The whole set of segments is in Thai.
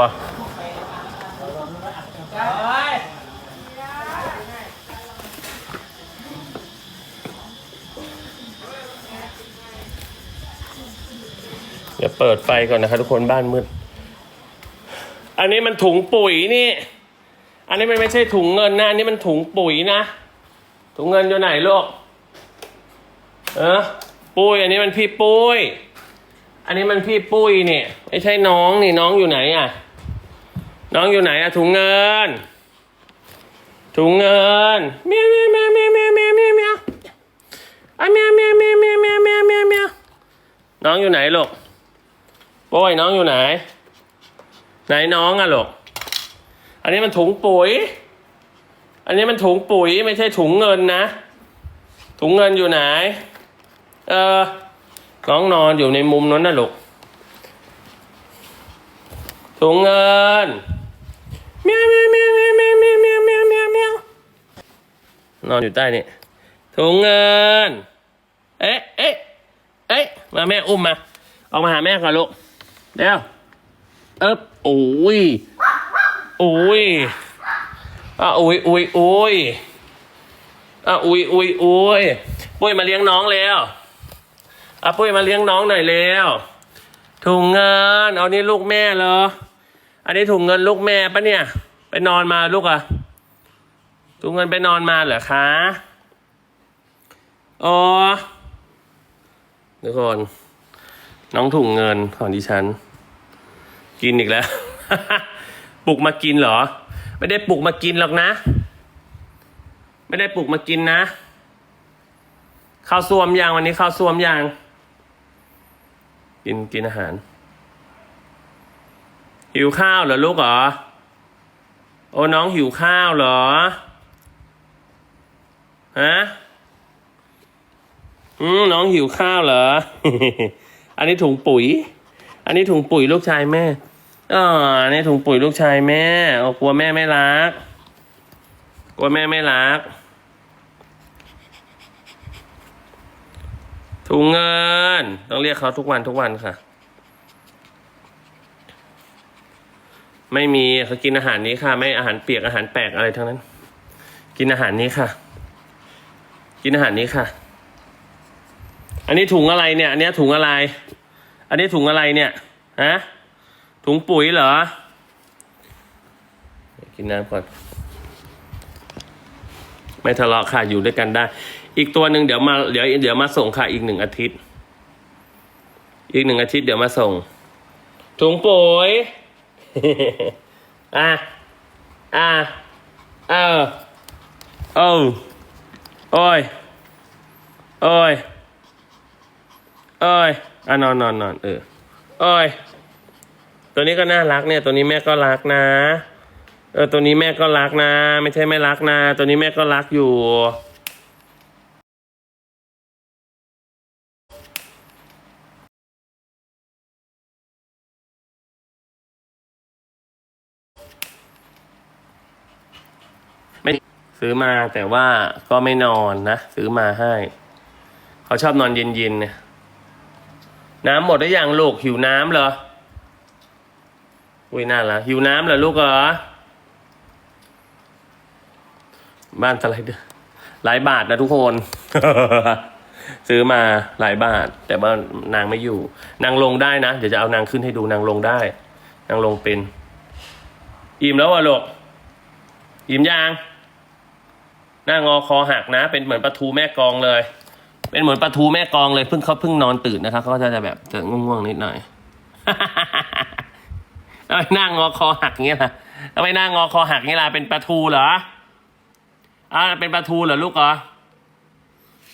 เดี๋ยวเปิดไฟก่อนนะครับทุกคนบ้านมืด อันนี้มันถุงปุ๋ยนี่ อันนี้มันไม่ใช่ถุงเงินนะ อันนี้มันถุงปุ๋ยนะ ถุงเงินอยู่ไหนลูก เออปุ้ย อันนี้มันพี่ปุ้ย อันนี้มันพี่ปุ้ยเนี่ย ไม่ใช่น้องนี่น้องอยู่ไหนอะ น้องอยู่ไหนอะถุงเงิน ถุงเงินเมียวเมียวเมียวเมียวเมียวเมียวเมียวเมียวอะเมียวเมียวเมียวเมียวเมียวเมียวเมียวเมียวน้องอยู่ไหนลูกปุ้ยน้องอยู่ไหน ไหนน้องอะลูกอันนี้มันถุงปุ๋ย อันนี้มันถุงปุ๋ยไม่ใช่ถุงเงินนะ ถุงเงินอยู่ไหน เออน้องนอนอยู่ในมุมนั้นนะลูกถุงเงิน เมียวเมียวเมียวเมียวเมียวเมียวเมียวเมียวเมียวเมียวนอนอยู่ใต้นี่ถุงเงิน เอ๊ะเอ๊ะเอ๊ะมาแม่อุ้มมาออกมาหาแม่ก่อนลูกเดี๋ยวเอ๊บโอ้ยโอ้ยอะโอ้ยโอ้ยโอ้ยอะโอ้ยโอ้ยโอ้ยปุ้ยมาเลี้ยงน้องแล้วอะปุ้ยมาเลี้ยงน้องหน่อยแล้วถุงเงินเอานี่ลูกแม่เหรอ อันนี้ถุงเงินลูกแม่ปะเนี่ย ไปนอนมาลูกอะถุงเงินไปนอนมาเหรอคะอ๋อทุกคนน้องถุงเงินของดิฉัน กินอีกแล้ว ปลุกมากินเหรอ ไม่ได้ปลุกมากินหรอกนะ ไม่ได้ปลุกมากินนะข้าวซวมยางวันนี้ข้าวซวมยาง กินกินอาหาร หิวข้าวเหรอลูกเหรอ โอ้น้องหิวข้าวเหรอ ฮะ อืมน้องหิวข้าวเหรอ อันนี้ถุงปุ๋ย อันนี้ถุงปุ๋ยลูกชายแม่อ่าอันนี้ถุงปุ๋ยลูกชายแม่กลัวแม่ไม่รัก กลัวแม่ไม่รัก ถุงเงิน ต้องเรียกเขาทุกวันทุกวันค่ะ ไม่มีเขากินอาหารนี้ค่ะ ไม่อาหารเปียกอาหารแปลกอะไรทั้งนั้น กินอาหารนี้ค่ะ กินอาหารนี้ค่ะ อันนี้ถุงอะไรเนี่ย อันนี้ถุงอะไร อันนี้ถุงอะไรเนี่ยฮะถุงปุ๋ยเหรอ กินน้ำก่อน ไม่ทะเลาะค่ะอยู่ด้วยกันได้ อีกตัวหนึ่งเดี๋ยวมาเดี๋ยวเดี๋ยวมาส่งค่ะอีกหนึ่งอาทิตย์ อีกหนึ่งอาทิตย์เดี๋ยวมาส่ง ถุงปุ๋ย อะ อะ เออเออโอ้ย โอ้ย โอ้ยอะนอนนอนนอนเออ โอ้ย ตัวนี้ก็น่ารักเนี่ย ตัวนี้แม่ก็รักนะ เออ ตัวนี้แม่ก็รักนะ ไม่ใช่ไม่รักนะ ตัวนี้แม่ก็รักอยู่ ไม่ ซื้อมาแต่ว่าก็ไม่นอนนะ ซื้อมาให้ เขาชอบนอนเย็นๆเนี่ยน้ำหมดหรือยังลูกหิวน้ำเหรออุ้ยน่ารักหิวน้ำเหรอลูกเหรอบ้านสไลเดอร์หลายบาทนะทุกคน ซื้อมาหลายบาท แต่ว่านางไม่อยู่ นางลงได้นะเดี๋ยวจะเอานางขึ้นให้ดูนางลงได้ นางลงเป็น อิ่มแล้วอะลูกอิ่มยัง น้างอคอหักนะ เป็นเหมือนปลาทูแม่กองเลย เป็นเหมือนปลาทูแม่กองเลยเพิ่งเขาเพิ่งนอนตื่นนะครับเขาก็จะแบบจะง่วงๆนิดหน่อยทำไมหน้างอคอหักเงี้ยล่ะทำไมหน้างอคอหักเงี้ยล่ะเป็นปลาทูเหรออ่าเป็นปลาทูเหรอลูกเหรอ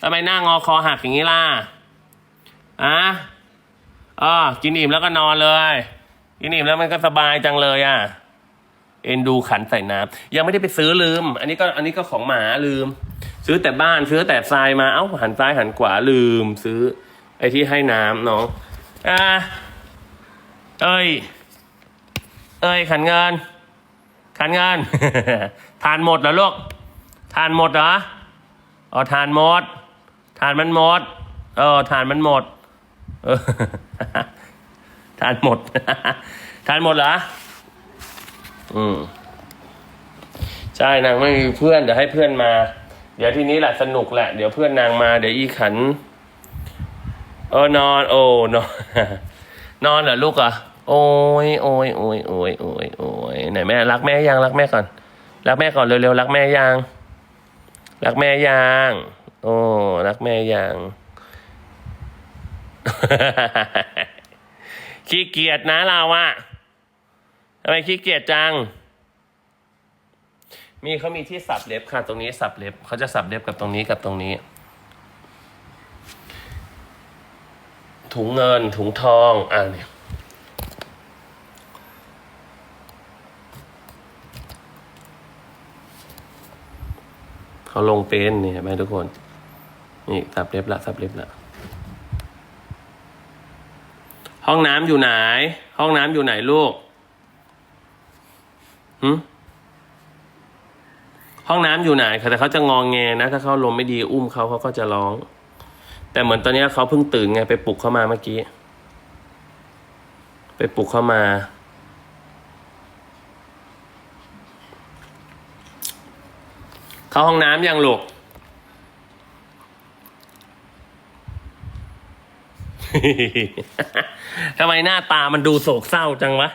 ทำไมหน้างอคอหักอย่างนี้ล่ะอะอ๋อกินอิ่มแล้วก็นอนเลย กินอิ่มแล้วมันก็สบายจังเลยอะ เอ็นดูขันใส่น้ำยังไม่ได้ไปซื้อลืม อันนี้ก็อันนี้ก็ของหมาลืม ซื้อแต่บ้านซื้อแต่ทรายมาเอ้าหันซ้ายหันขวาลืม ซื้อ ไอ้ที่ให้น้ำน้องอ่าเอ้ย เอ้ยขันเงินขันเงินทานหมดเหรอลูกทานหมดเหรออ๋อทานหมดทานมันหมดเออทานมันหมดเออทานหมด ทานหมดเหรอ อืมใช่นางไม่มีเพื่อนเดี๋ยวให้เพื่อนมา เดี๋ยวทีนี้แหละสนุกแหละ เดี๋ยวเพื่อนนางมาเดี๋ยวอีขัน เออนอน โอ้นอนนอนเหรอลูกอะโอ้ยโอ้ยโอ้ยโอ้ยโอ้ยโอ้ยไหนแม่รักแม่ยังรักแม่ก่อน รักแม่ก่อนเร็วๆรักแม่ยังรักแม่ยังโอ้รักแม่ยังขี้เกียจนะเราอะ ทำไมขี้เกียจจัง มีเขามีที่สับเล็บค่ะ ตรงนี้สับเล็บเขาจะสับเล็บกับตรงนี้กับตรงนี้ ถุงเงินถุงทองอ่าเนี่ยเขาลงเป็นนี่เห็นไหมทุกคน นี่สับเล็บละสับเล็บละห้องน้ำอยู่ไหน ห้องน้ำอยู่ไหนลูก ห้องน้ำอยู่ไหนค่ะแต่เขาจะงองแงนะ ถ้าเขาลมไม่ดีอุ้มเขาเขาก็จะร้อง แต่เหมือนตอนนี้เขาเพิ่งตื่นไงไปปลุกเขามาเมื่อกี้ ไปปลุกเขามา เข้าห้องน้ำยังลูกทำไมหน้าตามันดูโศกเศร้าจังวะ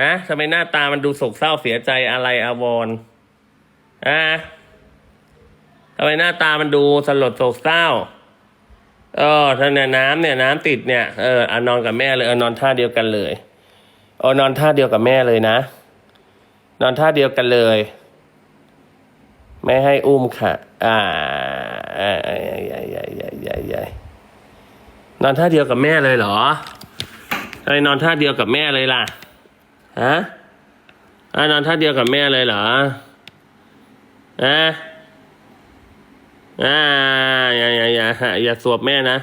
ฮะทำไมหน้าตามันดูโศกเศร้าเสียใจอะไรอาวรณ์ฮะทำไมหน้าตามันดูสลดโศกเศร้า เออถ้านเนี่ยน้ำเนี่ย น้ำติดเนี่ย เออเอานอนกับแม่เลย เออนอนท่าเดียวกันเลยเออนอนท่าเดียวกับแม่เลยนะ นอนท่าเดียวกันเลย ไม่ให้อุ้มค่ะ อ่าอ่ใหญ่ใหญ่ใหญ่ใหญ่ใหญ่นอนท่าเดียวกับแม่เลยเหรอทำไมนอนท่าเดียวกับแม่เลยล่ะ ฮะอ่านอนท่าเดียวกับแม่เลยเหรออะอ่าอย่าอย่าอย่าอย่าสวบแม่นะ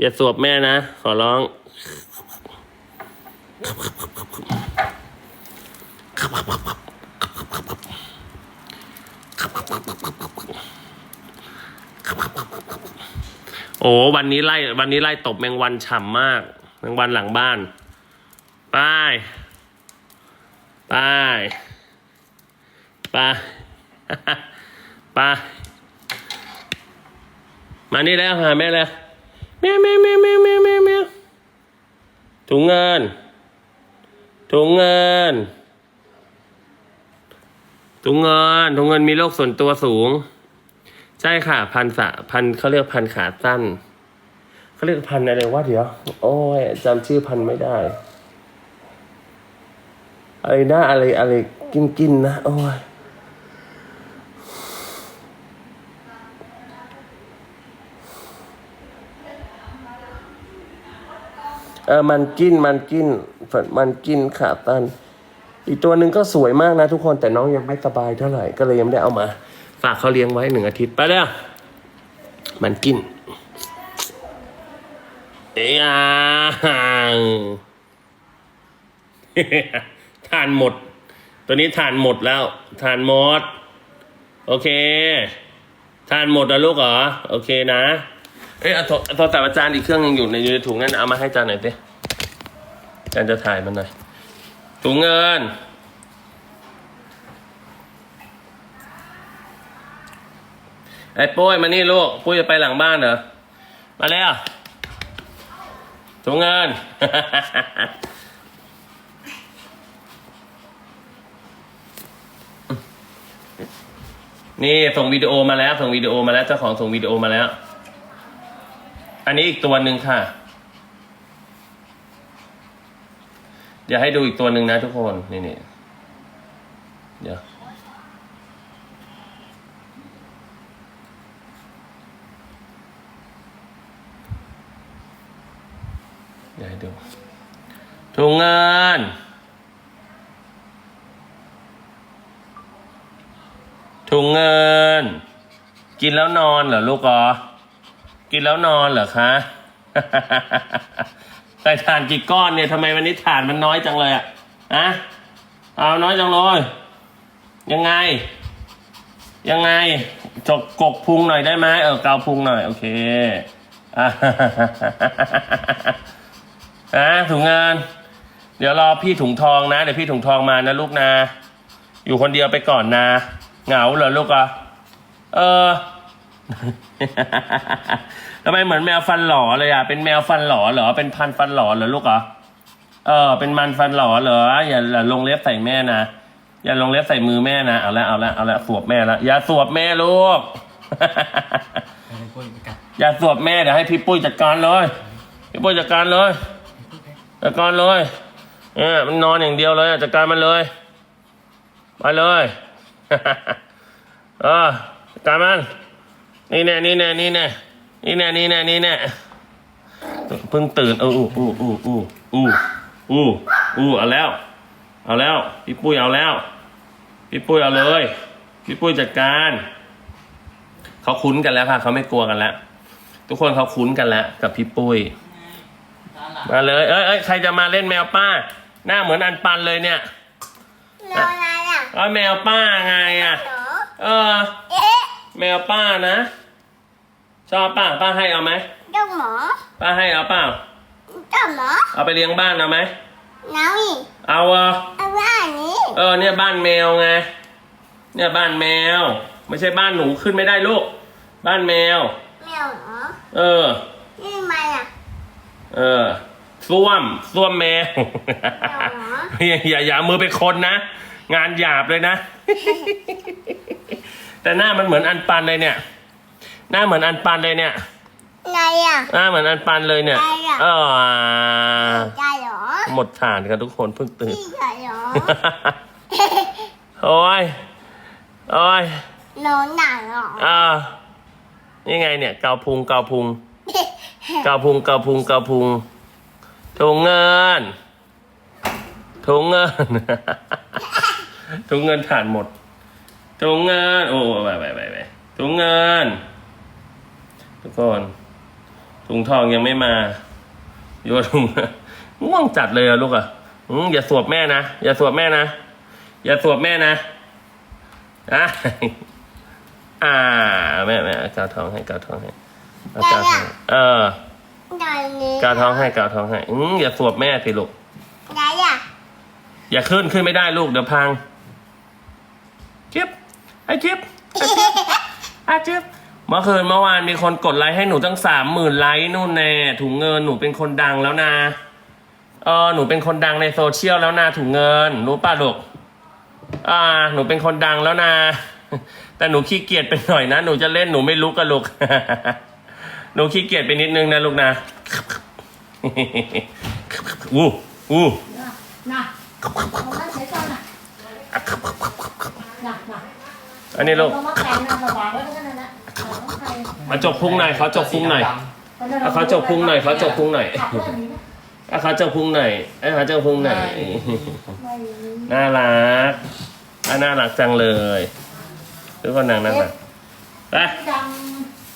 อย่าสวบแม่นะ ขอร้องโอ้วันนี้ไล่ วันนี้ไล่ตบแมงวันฉ่ำมาก แมงวันหลังบ้าน ไป ไปไปไปมานี่แล้วหาแม่แล้วแม่แม่แม่แม่แม่แม่แม่ถุงเงินถุงเงินถุงเงินถุงเงินมีโรคส่วนตัวสูง ใช่ค่ะ พันสะพันเขาเรียกพันขาสั้นเขาเรียกพันอะไรวะเดี๋ยว โอ้ยจำชื่อพันไม่ได้ อะไรนะอะไรอะไรกินกินนะโอ้ยเออมันกินมันกินมันกินขาตัน อีกตัวหนึ่งก็สวยมากนะทุกคนแต่น้องยังไม่สบายเท่าไหร่ก็เลยยังไม่ได้เอามา ฝากเขาเลี้ยงไว้หนึ่งอาทิตย์ไปแล้วมันกินเอ้ย ทานหมด ตัวนี้ทานหมดแล้ว ทานหมด โอเค ทานหมดแล้วลูกเหรอ โอเคนะ เอ้ยเอาโทรเอาโทรศัพท์อาจารย์อีกเครื่องหนึงอยู่ในอยู่ในถุงนั้นเอามาให้อาจารย์หน่อยสิอาจารย์จะถ่ายมันหน่อย ถุงเงินไอ้ปุ้ยมานี่ลูก ปุ้ยจะไปหลังบ้านเหรอ มาแล้วถุงเงิน นี่ส่งวิดีโอมาแล้ว ส่งวิดีโอมาแล้วเจ้าของส่งวิดีโอมาแล้ว อันนี้อีกตัวหนึ่งค่ะ เดี๋ยวให้ดูอีกตัวหนึ่งนะทุกคนนี่นี่เดี๋ยวเดี๋ยวให้ดูถุงเงิน ถุงเงิน กินแล้วนอนเหรอลูกอ๋อกินแล้วนอนเหรอคะใส่ถ่านกี่ก้อนเนี่ยทำไมวันนี้ถานมันน้อยจังเลยอะอะเอาน้อยจังเลยยังไง ยังไงจกกกพุงหน่อยได้ไหมเออเกาพุงหน่อย โอเคอะอะถุงเงิน เดี๋ยวรอพี่ถุงทองนะ เดี๋ยวพี่ถุงทองมานะลูกนะ อยู่คนเดียวไปก่อนนะ เหงาเหรอลูกอะเออทำไมเหมือนแมวฟันหล่อเลยอะ เป็นแมวฟันหล่อเหรอ เป็นพันธุ์ฟันหล่อเหรอลูกเหรอเออ เป็นมันฟันหล่อเหรออย่าอย่าลงเล็บใส่แม่นะ อย่าลงเล็บใส่มือแม่นะ เอาละเอาละเอาละสวบแม่ละอย่าสวบแม่ลูกไปเลยปุ้ยไปกัดอย่าสวบแม่เดี๋ยวให้พี่ปุ้ยจัดการเลย พี่ปุ้ยจัดการเลย จัดการเลย เออมันนอนอย่างเดียวเลยอะจัดการมันเลย ไปเลย เออจัดกามันนี่แน่นี่แน่นี่แน่นี่แน่นี่แน่นี่แน่เพิ่งตื่นเอออู้อู้อู้อู้อู้อู้อู้เอาแล้ว เอาแล้วพี่ปุ้ยเอาแล้วพี่ปุ้ยเอาเลยพี่ปุ้ยจัดการเขาคุ้นกันแล้วค่ะเขาไม่กลัวกันแล้ว ทุกคนเขาคุ้นกันแล้ว กับพี่ปุ้ยมาเลยเอ้ยเอ้ยใครจะมาเล่นแมวป้า หน้าเหมือนอันปันเลยเนี่ยเรา อะไรอะเอ้ยแมวป้าไงอะหรอเออ เอ๊ะแมวป้านะ ชอบป้าป้าให้เอาไหมเจ้าหมอป้าให้เอาเปล่า เจ้าหมอเอาไปเลี้ยงบ้านเอาไหมน้าอีกเอาเออเอาว่าอันนี้เออเนี่ยบ้านแมวไง เนี่ยบ้านแมว ไม่ใช่บ้านหนูขึ้นไม่ได้ลูก บ้านแมว แมวเหรอเออ นี่ทำไมอะเออส้วมส้วมแมวเหรอ อย่าอย่าอย่าเอามือไปคนนะ งานหยาบเลยนะ แต่หน้ามันเหมือนอันปันเลยเนี่ย หน้าเหมือนอันปันเลยเนี่ยอะไรอะหน้าเหมือนอันปันเลยเนี่ยใช่อะเออใจเหรอหมดฐานกันทุกคนเพิ่งตื่นพี่ใหญ่เหรอโอ้ยโอ้ยนอนหนังเหรออ่านี่ไงเนี่ย เกาพุงเกาพุง เกาพุงเกาพุงเกาพุงถุงเงินถุงเงิน ถุงเงินฐานหมดถุงเงิน โอ้ไปไปไปไปถุงเงิน ทุกคนถุงทองยังไม่มาโยนถุงง่วงจัดเลยอะลูกอะอืมอย่าสวบแม่นะ อย่าสวบแม่นะ อย่าสวบแม่นะอะอ่าแม่แม่เอากาวทองให้กาวทองให้เอากาวทองเออตอนนี้กาวท้องให้กาวท้องให้อืมอย่าสวบแม่สิลูกอะไรอะอย่าขึ้นขึ้นไม่ได้ลูกเดี๋ยวพังจิ๊บ ไอ้จิ๊บไอ้จิ๊บไอ้จิ๊บเมื่อคืนเมื่อวานมีคนกดไลค์ให้หนูตั้งสามหมื่นไลค์นู่นแน่ถุงเงินหนูเป็นคนดังแล้วนะเออหนูเป็นคนดังในโซเชียลแล้วนะถุงเงินรู้ป่ะลูกอ่า หนูเป็นคนดังแล้วนะแต่หนูขี้เกียจไปหน่อยนะหนูจะเล่นหนูไม่ลุกกันลูกหนูขี้เกียจไปนิดนึงนะลูกนะอู้อู้นะเอาไว้ใช้ก่อนน่ะน่ะน่ะ อันนี้ลูกมาแปลงนะระวังไว้ก็นั่นแหละเอามาจบพุงหน่อยเขาจบพุงหน่อย เอาเขาจบพุงหน่อยเขาจบพุงหน่อย ขับเรื่องนี้นะเอาเขาจบพุงหน่อยเอาเขาจบพุงหน่อย ไม่น่ารักอะน่ารักจังเลยทุกคนนางน่ารักไปดัง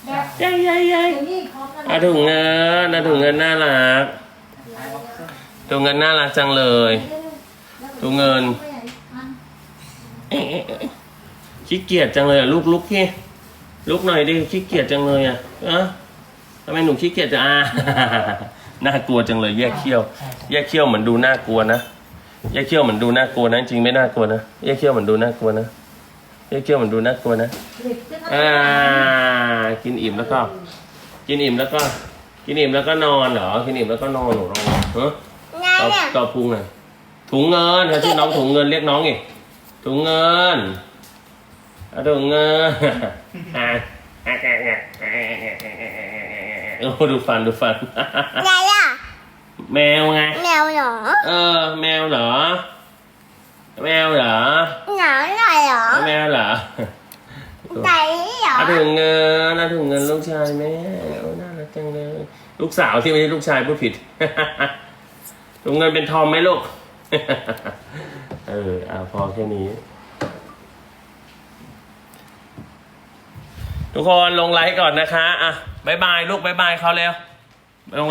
แบบยัยยัยยัยอย่างนี้พร้อมกันอะถุงเงินอะถุงเงินน่ารักถุงเงินน่ารักจังเลย ถุงเงิน เอ๊ะ ขี้เกียจจังเลยอะลูกลุกพี่ลุกหน่อยดิขี้เกียจจังเลยอะอะทำไมหนูขี้เกียจจะอ่าน่ากลัวจังเลย แยกเขี้ยว แยกเขี้ยวเหมือนดูน่ากลัวนะแยกเขี้ยวเหมือนดูน่ากลัวนะจริงไม่น่ากลัวนะแยกเขี้ยวเหมือนดูน่ากลัวนะแยกเขี้ยวเหมือนดูน่ากลัวนะอ่า กินอิ่มแล้วก็ กินอิ่มแล้วก็ กินอิ่มแล้วก็นอนเหรอกินอิ่มแล้วก็นอนเหรอเฮ้ไงเกาอะเกาพุงอะถุงเงินเขาชื่อน้องถุงเงินเรียกน้องอีกถุงเงิน เอาดูเงอโอ้ดูฟันดูฟันอะไรล่ะ แมวไง แมวเหรอ เออ แมวเหรอ แมวเหรอหนาวหน่อเหรอ แมวเหรอไหนเหรอถุงเงินอะถุงเงินลูกชายแม่น่ารักจังเลย ลูกสาวที่ไม่ใช่ลูกชายพูดผิดถุงเงินเป็นทองไหมลูก เออพอแค่นี้ ทุกคนลงไลค์ก่อนนะคะ อะบายบายลูกบายบายเขาเร็วลงไลค์